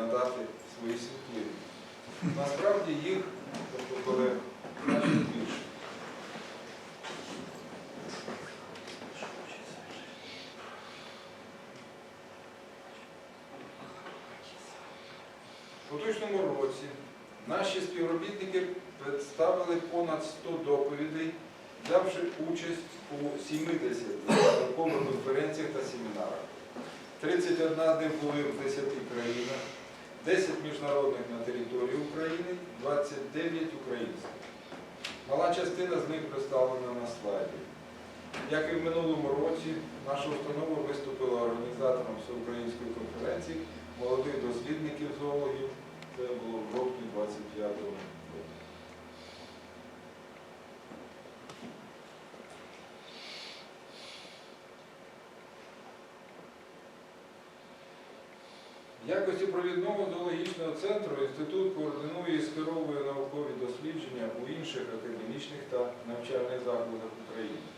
надати свої світлини. Насправді їх, тобто колег, значно більше. У поточному році наші співробітники представили понад 100 доповідей, взявши участь у 70 наукових конференціях та семінарах. 31 з них були в 10 країнах, 10 міжнародних на території України, 29 українських. Мала частина з них представлена на слайді. Як і в минулому році, наша установа виступила організатором всеукраїнської конференції молодих дослідників зоологів. Це було в жовтні 25-го року. В якості провідного зоологічного центру інститут координує і скеровує наукові дослідження у інших академічних та навчальних закладах України.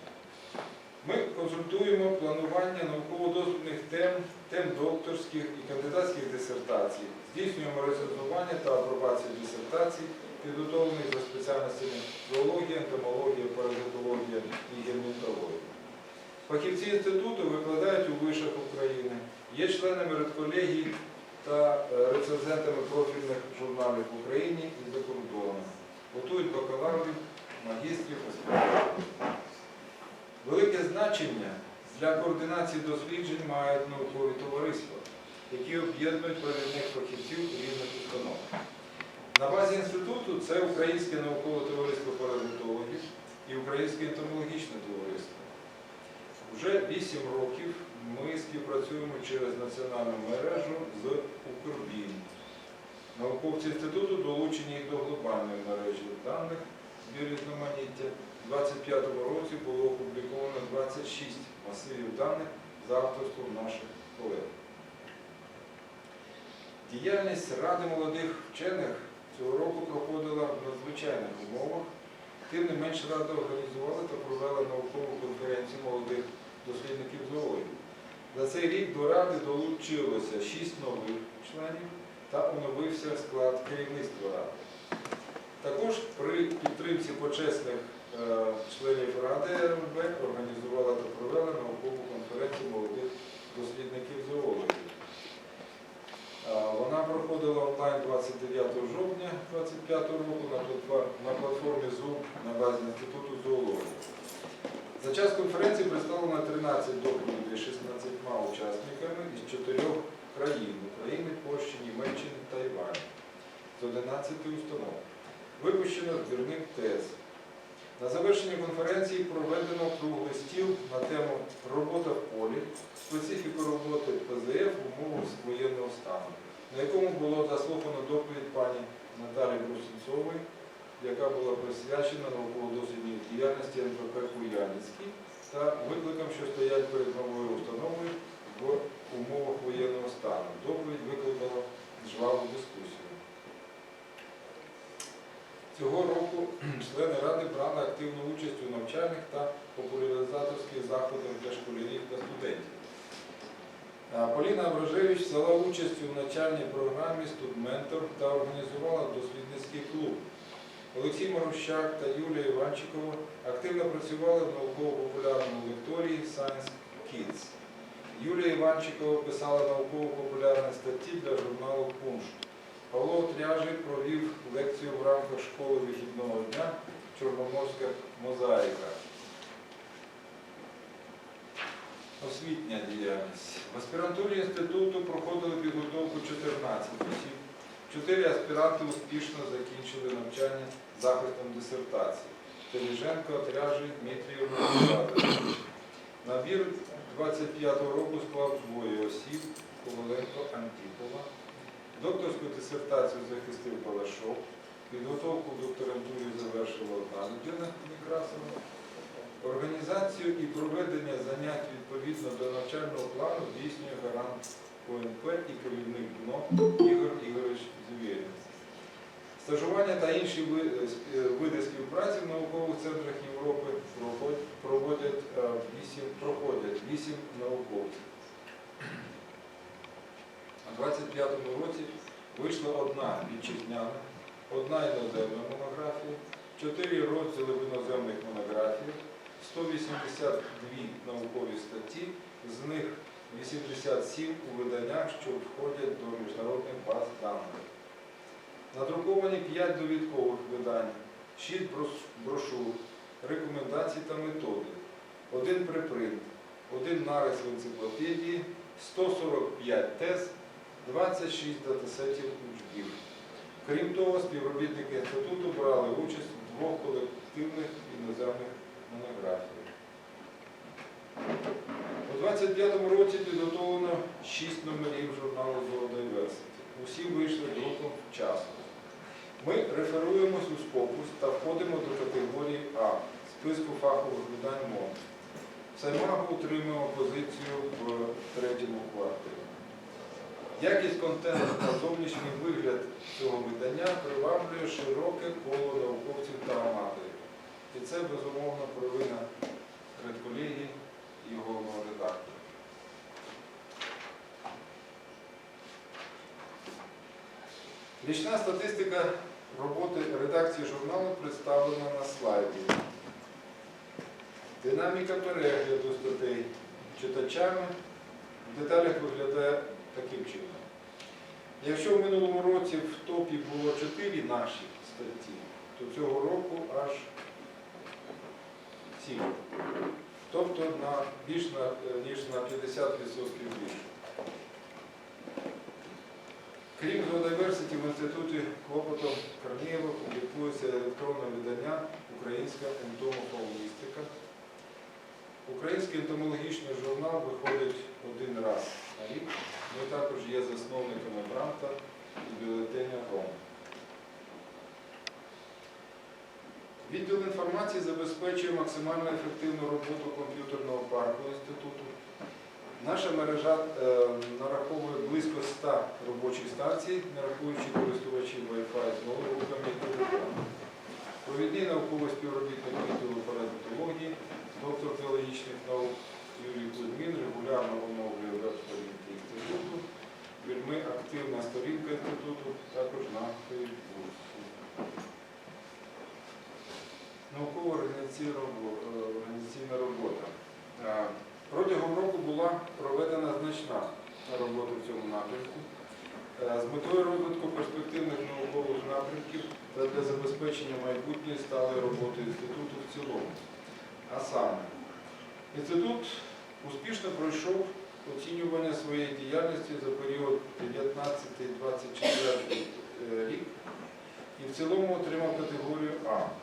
Ми консультуємо планування науково-дослідних тем, тем докторських і кандидатських дисертацій, здійснюємо рецензування та апробацію дисертацій, підготовлених за спеціальностями зоологія, ентомологія, паразитологія і герметологія. Фахівці інституту викладають у вишах України, є членами редколегії та е, рецензентами профільних журналів в Україні і за кордоном. Готують бакалаврів, магістрів, аспірантів. Велике значення для координації досліджень мають наукові товариства, які об'єднують провідних фахівців різних установ. На базі інституту це Українське наукове товариство паразитологів і Українське ентомологічне товариство. Вже 8 років ми співпрацюємо через національну мережу з Укрбін. Науковці інституту долучені до глобальної мережі даних збір різноманіття. У 2025 році було опубліковано 26 масивів даних за авторством наших колег. Діяльність Ради молодих вчених цього року проходила в надзвичайних умовах. Тим не менш Рада організувала та провела наукову конференцію молодих дослідників зоології. За цей рік до Ради долучилося 6 нових членів та оновився склад керівництва Ради. Також при підтримці почесних е, членів Ради РНБ організувала та провела наукову конференцію молодих дослідників зоології. Е, Вона проходила онлайн 29 жовтня 2025 року на платформі Zoom на базі Інституту зоології. За час конференції представлено 13 доповідей 16 учасниками із 4 країн України, Польщі, Німеччини та Івані з 11 установ. Випущено збірник тез. На завершення конференції проведено круглий стіл на тему Робота в полі, специфіку роботи ПЗФ в умовах воєнного стану, на якому було заслухано доповідь пані Наталі Брусенцової, яка була присвячена науково-дослідній діяльності НПП Куяльницький та викликам, що стоять перед новою установою в умовах воєнного стану. Доповідь викликала жваву дискусію. Цього року члени ради брали активну участь у навчальних та популяризаторських заходах для школярів та студентів. Поліна Абражевич взяла участь у навчальній програмі «Студментор» та організувала дослідницький клуб. Олексій Марущак та Юлія Іванчикова активно працювали в науково-популярному лекторії Science Kids. Юлія Іванчикова писала науково-популярні статті для журналу «Пуншт». Павло Тряжик провів лекцію в рамках школи вихідного дня Чорноморська мозаїка. Освітня діяльність. В аспірантурі інституту проходили підготовку 14 осіб. Чотири аспіранти успішно закінчили навчання захистом дисертації. Теліженко, Тряжий, Дмитрієв, Олександр. Набір 25-го року склав двоє осіб Коваленко Антіпова. Докторську дисертацію захистив Балашов. Підготовку докторантурі завершила одна людина Некрасова. Організацію і проведення занять відповідно до навчального плану здійснює гарант ОНП і керівник ДНО Ігор Ігорович Звєрін. Стажування та інші е, е, види співпраці в наукових центрах Європи проводять е, вісім, проходять вісім науковців. У 25-му році вийшла одна вітчизняна, одна іноземна монографія, чотири розділи в іноземних монографіях, 182 наукові статті, з них 87 у виданнях, що входять до міжнародних баз даних. Надруковані 5 довідкових видань, 6 брос- брошур, рекомендацій та методи, один припринт, один нарис в енциклопедії, 145 тез, 26 датасетів учбів. Крім того, співробітники інституту брали участь в двох колективних іноземних монографіях. У 25-му році підготовлено 6 номерів журналу «Золота Diversity». Усі вийшли друком вчасно. Ми реферуємось у Скопус та входимо до категорії А списку фахових видань МОН. Саймагу утримуємо позицію в третьому кварталі. Якість контенту та зовнішній вигляд цього видання приваблює широке коло науковців та аматорів. І це, безумовно, провина редколегії і головного редактора. Річна статистика роботи редакції журналу представлена на слайді. Динаміка перегляду статей читачами в деталях виглядає таким чином. Якщо в минулому році в топі було 4 наші статті, то цього року аж 7. Тобто на більш на, е, ніж на 50% більше. Крім зоодайверситі, в інституті клопотом Корнієва публікується електронне видання Українська ентомофауністика. Український ентомологічний журнал виходить один раз на рік. Ми також є засновниками гранта і бюлетеня РОМ. Інформації забезпечує максимально ефективну роботу комп'ютерного парку інституту. Наша мережа е, нараховує близько 100 робочих станцій, не рахуючи користувачів Wi-Fi з ноутбуками і телефонами. Провідний науковий співробітник відділу паразитології, доктор біологічних наук Юрій Кузьмін регулярно оновлює веб-сторінки інституту. Вельми активна сторінка інституту також на Фейсбуці. Науково-організаційна е, робота. Е, Протягом року була проведена значна робота в цьому напрямку е, з метою розвитку перспективних наукових напрямків та для забезпечення майбутньої сталої роботи інституту в цілому. А саме, інститут успішно пройшов оцінювання своєї діяльності за період 19-24 рік і в цілому отримав категорію А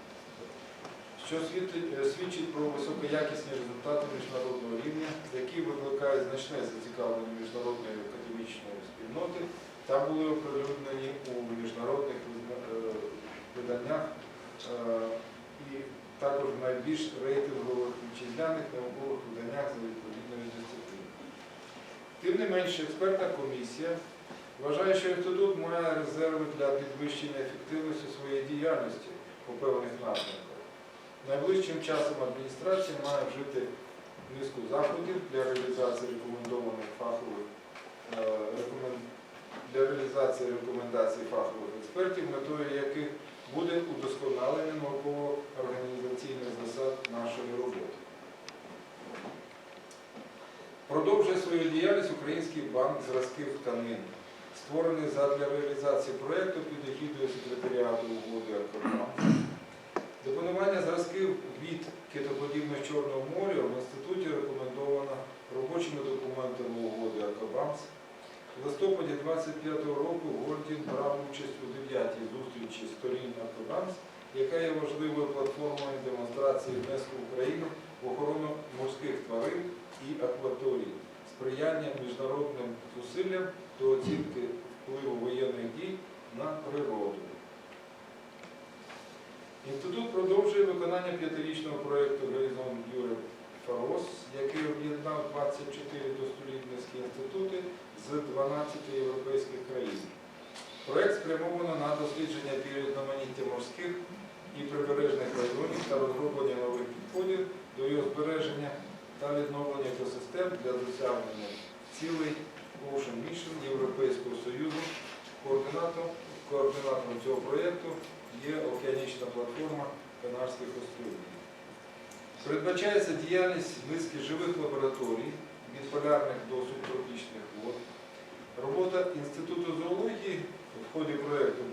що свідчить- е, про високоякісні результати міжнародного рівня, які викликають значне зацікавлення міжнародної академічної спільноти та були оприлюднені у міжнародних е, виданнях е, і також в найбільш рейтингових вітчизняних наукових виданнях за відповідною дисципліною. Тим не менше, експертна комісія вважає, що інститут має резерви для підвищення ефективності своєї діяльності по певних напрямках. Найближчим часом адміністрація має вжити низку заходів для реалізації рекомендованих фахових е, для реалізації рекомендацій фахових експертів, метою яких буде удосконалення науково-організаційних засад нашої роботи. Продовжує свою діяльність Український банк зразків тканин, створений задля реалізації проєкту під егідою секретаріату угоди Акробанк. Депонування зразків від китоподібних Чорного моря в інституті рекомендовано робочими документами угоди Акобамс. В листопаді 25-го року Гордін брав участь у 9-й зустрічі сторін Акобамс, яка є важливою платформою демонстрації внеску України в охорону морських тварин і акваторій, сприяння міжнародним зусиллям до оцінки впливу воєнних дій на природу. Інститут продовжує виконання п'ятирічного проєкту Горизонт Europe ФАРОС, який об'єднав 24 дослідницькі інститути з 12 європейських країн. Проєкт спрямовано на дослідження біорізноманіття морських і прибережних районів та розроблення нових підходів до його збереження та відновлення екосистем для досягнення цілей Ocean Mission Європейського Союзу, координатор координатором цього проєкту є океанічна платформа Канарських островів. Передбачається діяльність низки живих лабораторій від полярних до субтропічних вод. Робота Інституту зоології в ході проєкту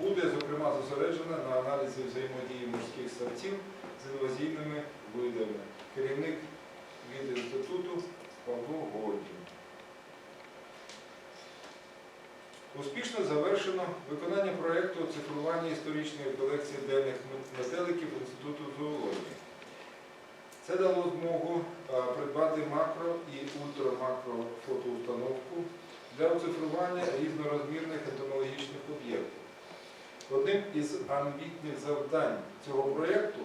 буде, зокрема, зосереджена на аналізі взаємодії морських ставців з інвазійними видами. Керівник від інституту Павло Гольдін. Успішно завершено виконання проєкту оцифрування історичної колекції денних метеликів Інституту зоології. Це дало змогу придбати макро і ультрамакро фотоустановку для оцифрування різнорозмірних ентомологічних об'єктів. Одним із амбітних завдань цього проєкту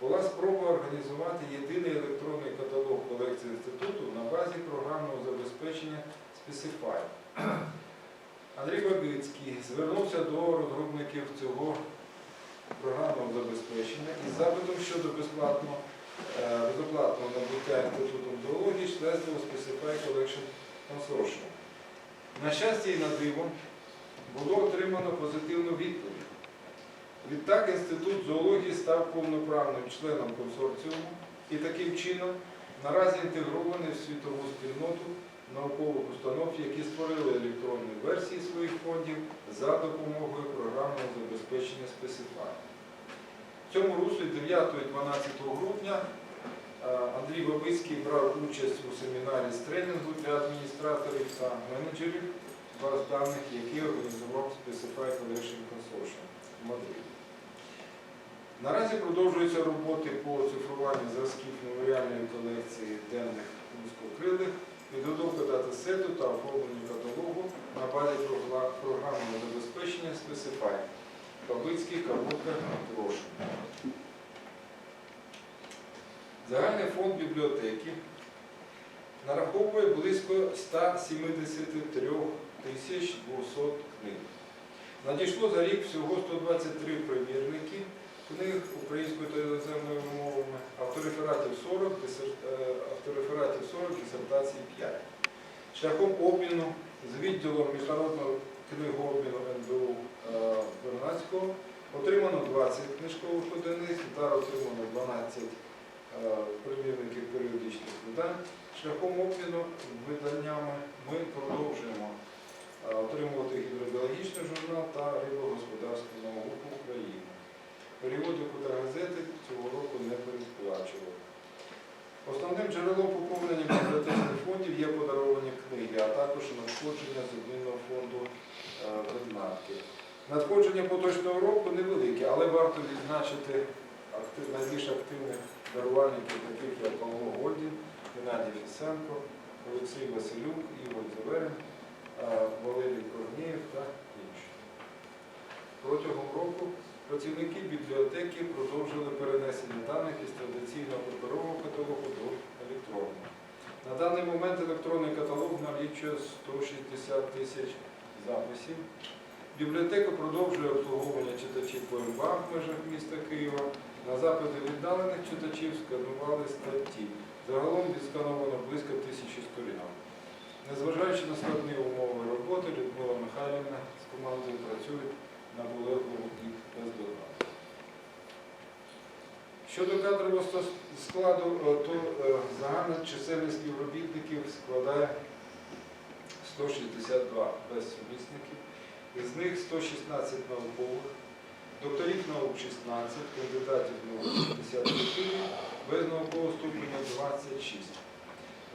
була спроба організувати єдиний електронний каталог колекції інституту на базі програмного забезпечення Specify. Андрій Бабицький звернувся до розробників цього програмного забезпечення із запитом щодо е, безоплатного набуття інститутом зоології членства у Specify Collection Consortium. На щастя і на диво було отримано позитивну відповідь. Відтак Інститут зоології став повноправним членом консорціуму і таким чином наразі інтегрований в світову спільноту наукових установ, які створили електронні версії своїх фондів за допомогою програмного забезпечення Specify. В цьому руслі 9-12 грудня е, Андрій Бабицький брав участь у семінарі з тренінгу для адміністраторів та менеджерів баз даних, які організував Specify Collection Consortium в Мадриді. Наразі продовжуються роботи по цифруванню зразків меморіальної колекції денних вузькокрилих, підготовка датасету та оформлення каталогу на базі програмного забезпечення Specify. Бабицький, Кавука, Трошин. Загальний фонд бібліотеки нараховує близько 173 тисяч 200 книг. Надійшло за рік всього 123 примірники книг українською та іноземною мовами, авторефератів 40, е, авторефератів 40, дисертацій 5. Шляхом обміну з відділом міжнародного книгообміну НБУ е, Вернадського отримано 20 книжкових одиниць, та отримано 12 е, примірників періодичних видань. Шляхом обміну виданнями ми продовжуємо отримувати гідрогеологічний журнал та рибогосподарську науку України. Періодику та газети цього року не передплачували. Основним джерелом поповнення бібліотечних фондів є подаровані книги, а також надходження з обмінного фонду е, предметки. Надходження поточного року невеликі, але варто відзначити найбільш активних дарувальників, таких як Павло Гольдін, Геннадій Фісенко, Олексій Василюк, Ігор Зеверин, е, Валерій Корнієв та інші. Протягом року працівники бібліотеки продовжили перенесення даних із традиційного паперового каталогу до електронного. На даний момент електронний каталог налічує 160 тисяч записів. Бібліотека продовжує обслуговування читачів по МБА в межах міста Києва. На запити віддалених читачів сканували статті. Загалом відскановано близько тисячі сторінок. Незважаючи на складні умови роботи, Людмила Михайлівна з командою працює наполегливо і бездоганно. Щодо кадрового складу, е, то е, загальна чисельність співробітників складає 162 безсумісників, із них 116 наукових, докторів наук 16, кандидатів наук 54, без наукового ступеня 26.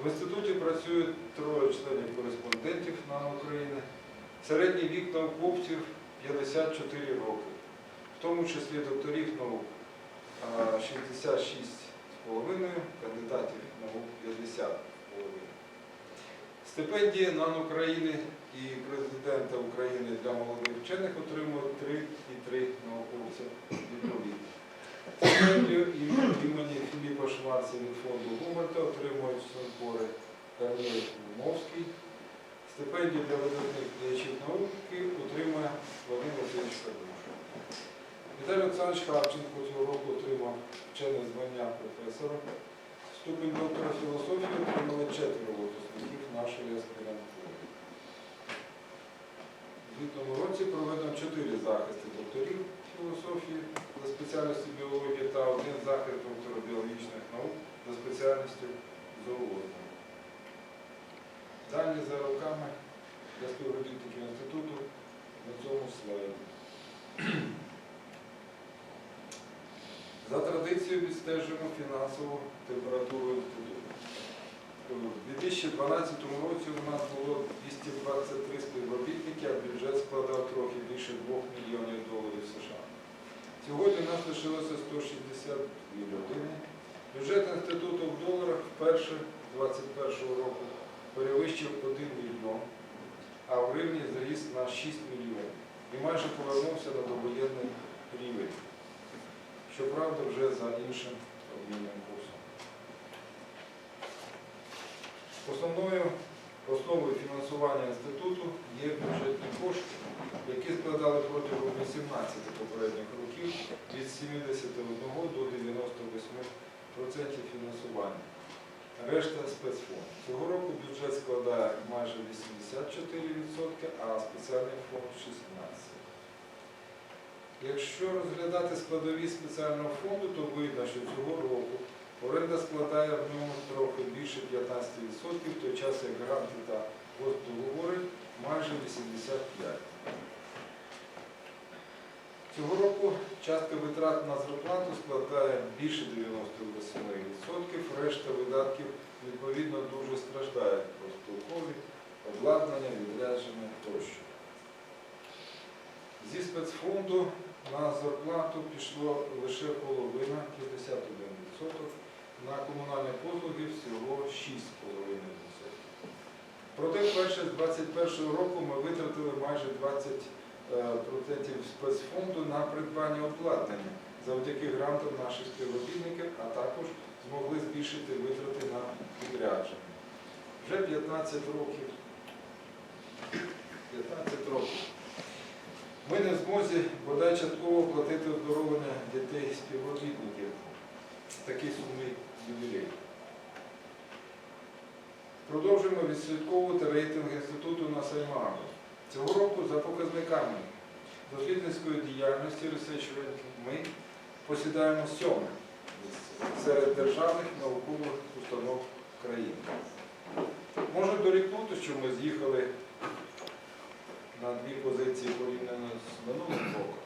В інституті працює троє членів кореспондентів НАН України. Середній вік науковців 54 роки, в тому числі докторів наук а, 66,5, кандидатів наук 50,5. Стипендії НАН України і президента України для молодих вчених отримують 3,3 науковця відповідно. Стипендію імені Філіпа Шварца від фонду Гумерта отримують Сонкори Корній Мовський. Стипендію для видатних діячів науки отримує Вадим Васильович Кадуш. Віталій Олександрович Харченко цього року отримав вчене звання професора. Ступень доктора філософії отримали четверо випускників нашої аспірантури. звітному році проведено чотири захисти докторів філософії за спеціальністю біології та один захист доктора біологічних наук за спеціальністю зоології. Дані за роками для співробітників інституту на цьому слайді. За традицією відстежуємо фінансову температуру інституту. У 2012 році у нас було 223 співробітники, а бюджет складав трохи більше 2 мільйонів доларів США. Сьогодні у нас лишилося 162 людини. Бюджет інституту в доларах вперше з 2021 року перевищив 1 мільйон, а в гривні зріс на 6 мільйонів і майже повернувся на довоєнний рівень. Щоправда, вже за іншим обмінним курсом. Основною основою фінансування інституту є бюджетні кошти, які складали протягом 18 попередніх років від 71 до 98% фінансування. Решта спецфонд. Цього року бюджет складає майже 84%, а спеціальний фонд 16%. Якщо розглядати складові спеціального фонду, то видно, що цього року оренда складає в ньому трохи більше 15%, в той час як гранти та договори майже 85%. Цього року частка витрат на зарплату складає більше 98%, решта видатків відповідно дуже страждають профспілкові, обладнання, відрядження тощо. Зі спецфонду на зарплату пішло лише половина 51%, на комунальні послуги всього 6,5%. Проте вперше з 2021 року ми витратили майже 20% спецфонду на придбання обладнання завдяки грантам наших співробітників, а також змогли збільшити витрати на відрядження. Вже 15 років. 15 років. Ми не в змозі бодай частково платити оздоровлення дітей співробітників. Такий сумний ювілей. Продовжуємо відслідковувати рейтинг інституту на Саймагу. Цього року за показниками дослідницької діяльності ми посідаємо сьоме серед державних наукових установ країни. Можу дорікнути, що ми з'їхали на дві позиції порівняно з минулим роком.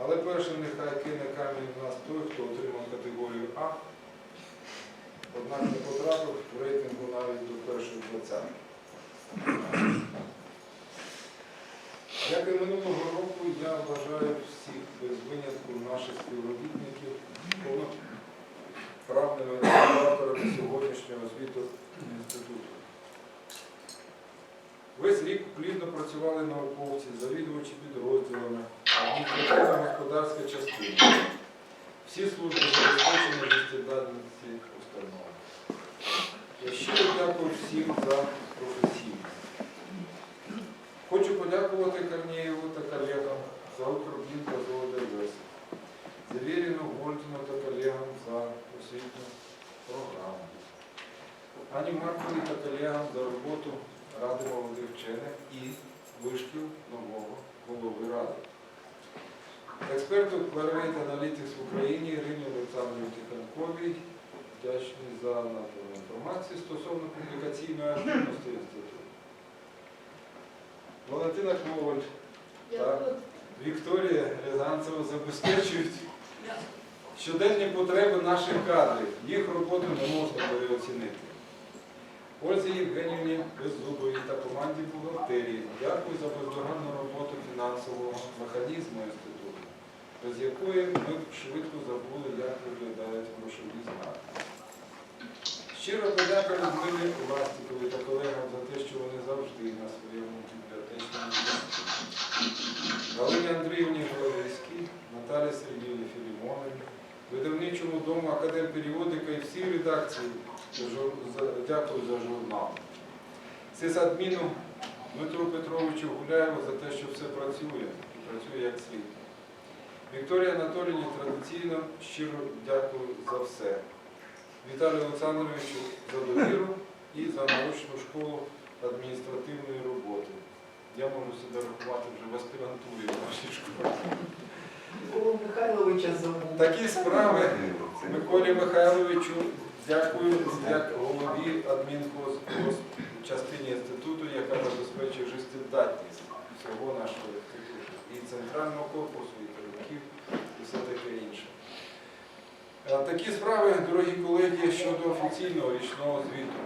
Але першим нехай кине камінь в нас той, хто отримав категорію А, однак не потрапив в рейтингу навіть до першої двадцятки. Як і минулого року, я вважаю всіх без винятку наших співробітників повноправними операторами сьогоднішнього звіту інституту. Весь рік плідно працювали науковці, завідувачі підрозділами, адміністративна господарська частина. Всі служби забезпечені життєдатності установи. Я щиро дякую всім за професійність. Хочу подякувати Корнеєву та колегам за Укрбін та за ОДВС, Завіріну, Гольдіну та колегам за освітню програму. Ані Маркові та колегам за роботу Ради молодих вчених і вишкіл нового голови Ради. Експерту Clarivate Analytics в Україні Ірині Олександрівні Тиханковій вдячний за надану інформацію стосовно публікаційної активності інституту. Валентина Коваль та Вікторія Рязанцева забезпечують щоденні потреби наших кадрів. Їх роботу не можна переоцінити. Ользі Євгенівні Беззубовій та команді бухгалтерії дякую за бездоганну роботу фінансового механізму інституту, без якої ми б швидко забули, як виглядають грошові знаки. Щиро подяка Людмилі Властікові та колегам за те, що вони завжди на своєму бібліотечному місці. Галині Андріївні Головійській, Наталі Сергіївні Філімонові, видавничому дому Академперіодика і всій редакції дякую за журнал. Сисадміну Дмитру Петровичу Гуляєву за те, що все працює і працює як слід. Вікторії Анатолійовні традиційно щиро дякую за все. Віталію Олександровичу за довіру і за научну школу адміністративної роботи. я можу себе рахувати вже в аспірантурі в нашій школі. Михайловича. Такі справи Миколі Михайловичу дякую як голові адмінкосчастині частині інституту, яка забезпечує життєздатність всього нашого. І центрального корпусу, і керівників, і все таке інше. Е, Такі справи, дорогі колеги, щодо офіційного річного звіту.